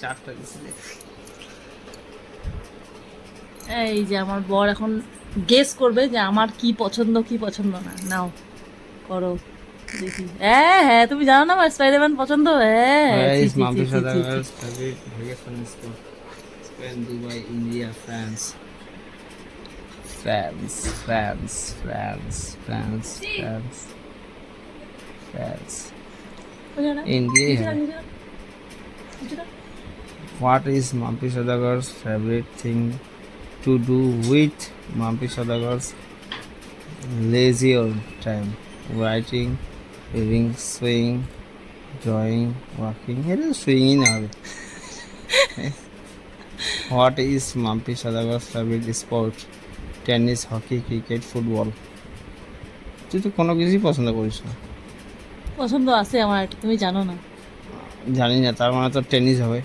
চারটা দিছিলে এই যে আমার বর এখন গেস করবে যে আমার কি পছন্দ কি পছন্দ না। নাও করো দেখি। হ্যাঁ হ্যাঁ তুমি জানো না আমার স্পাইডারম্যান পছন্দ? হ্যাঁ Where ছি, is ছি, ছি, Mampi ছি, ছি, ছি। Sadagar's what is Mampi Sadagar's favourite thing to do with Mampi Sadagar's lazy all time writing reading swing drawing walking এটা সুইংই না হবে what is Mampi Sadagar's favourite sport tennis hockey cricket football তুই তো কোনো কিছুই পছন্দ করিস না। পছন্দ আছে আমার তুমি জানো না। জানি না তার মানে তো টেনিস হবে।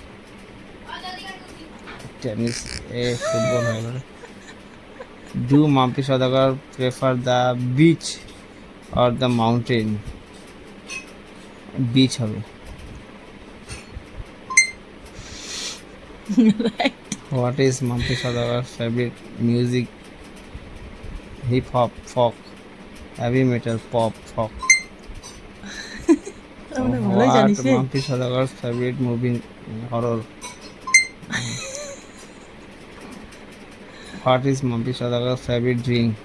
tennis a football however do monkey sadagar prefer the beach or the mountain beach হবে what is monkey sadagar favorite music hip hop folk heavy metal pop folk what monkey sadagar favorite movie horror What is Mampi Sadagar's favorite drink?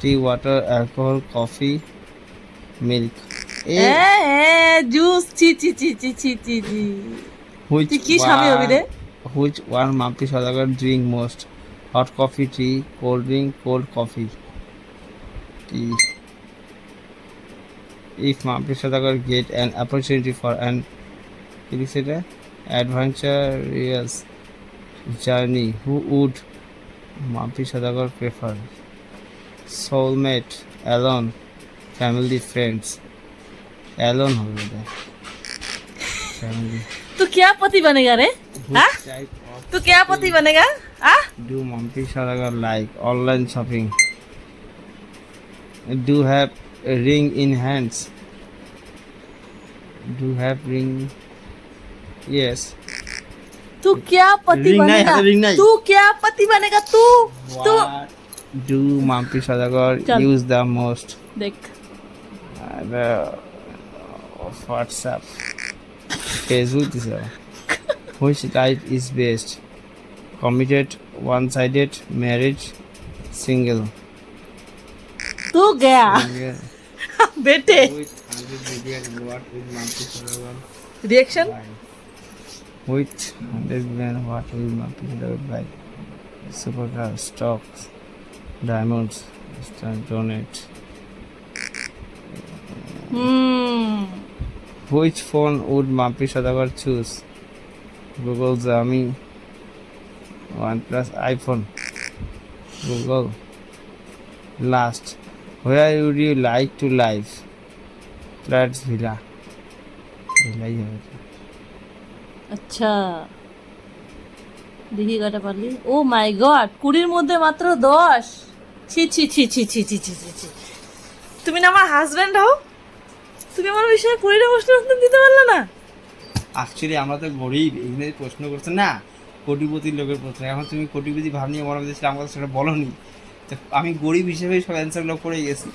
Tea, water, alcohol, coffee, milk. হ্যাঁ হ্যাঁ juice ছি ছি ছি ছি ছি ছি ছি which hobby Which one Mampi Sadagar drink most? Hot coffee, tea, cold drink, cold coffee. Tea. If Mampi Sadagar get an opportunity for an adventurous journey, who would Mampi Sadagar prefer soulmate alone family friends alone হবে family तू क्या पति बनेगा रे हाँ तू क्या पति बनेगा हाँ do Mampi Sadagar like online shopping do have ring in hands do have ring yes तू क्या पति बनेगा? तू क्या पति बनेगा? तू तू। Do Mampi Sadagar use the most देख। अबे WhatsApp Facebook this which type is best? Committed one sided marriage single. तू गया। बेटे। Reaction which determine what is multiplied divided by supercar stocks, diamonds, donate. Hmm. Which phone would Mapi Shadagar choose? Google Xiaomi, OnePlus iPhone, Google. Last, where would you like to live? Flats Villa. Villa আচ্ছা। দেখি কাটা পারলি। ও মাই god কুড়ির মধ্যে মাত্র দশ। ছি ছি ছি ছি ছি ছি ছি ছি ছি। তুমি না আমার হাজব্যান্ড হও? তুমি আমার বিষয়ে কুড়িটা প্রশ্ন উত্তর দিতে পারলে না? অ্যাকচুয়ালি আমরা তো গরিব এখানে প্রশ্ন করছে না। কোটিপতির লোকের প্রশ্ন। এখন তুমি কোটিপতি ভাব নিয়ে মনে করছিলে আমাকে সেটা বলনি। তো আমি গরিব হিসেবে সব অ্যান্সারগুলো করে গেছি।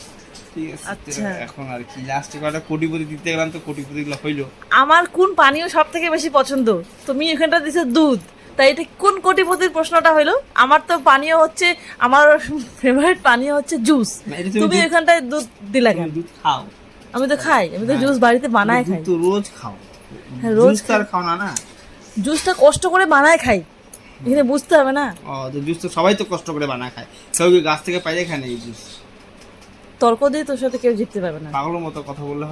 ঠিক আছে আচ্ছা। এখন আর কি লাস্টে কটা কোটিপতি দিতে গেলাম তো কোটিপতিগুলো হইল। আমার কোন পানীয় সব থেকে বেশি পছন্দ? তুমি এখানটা দিছো দুধ। তাই এটা কোন কোটিপতির প্রশ্নটা হলো আমার তো পানীয় হচ্ছে আমার ফেভারিট পানীয় হচ্ছে জুস তুমি এখানটায় দুধ দিলা কেন? দুধ খাও। আমি তো খাই আমি তো জুস বাড়িতে বানায় খাই। তো রোজ খাও। হ্যাঁ, রোজ রোজ তো খাও না না? জুসটা কষ্ট করে বানায় খাই। এখানে বুঝতে হবে না। ও তো জুস তো সবাই তো কষ্ট করে বানায় খায়। কেউ গাছ থেকে পাইলে খায় না এই জুস তর্ক দিয়ে তোর সাথে কেউ জিততে পারবে না। পাগলের মতো কথা বললে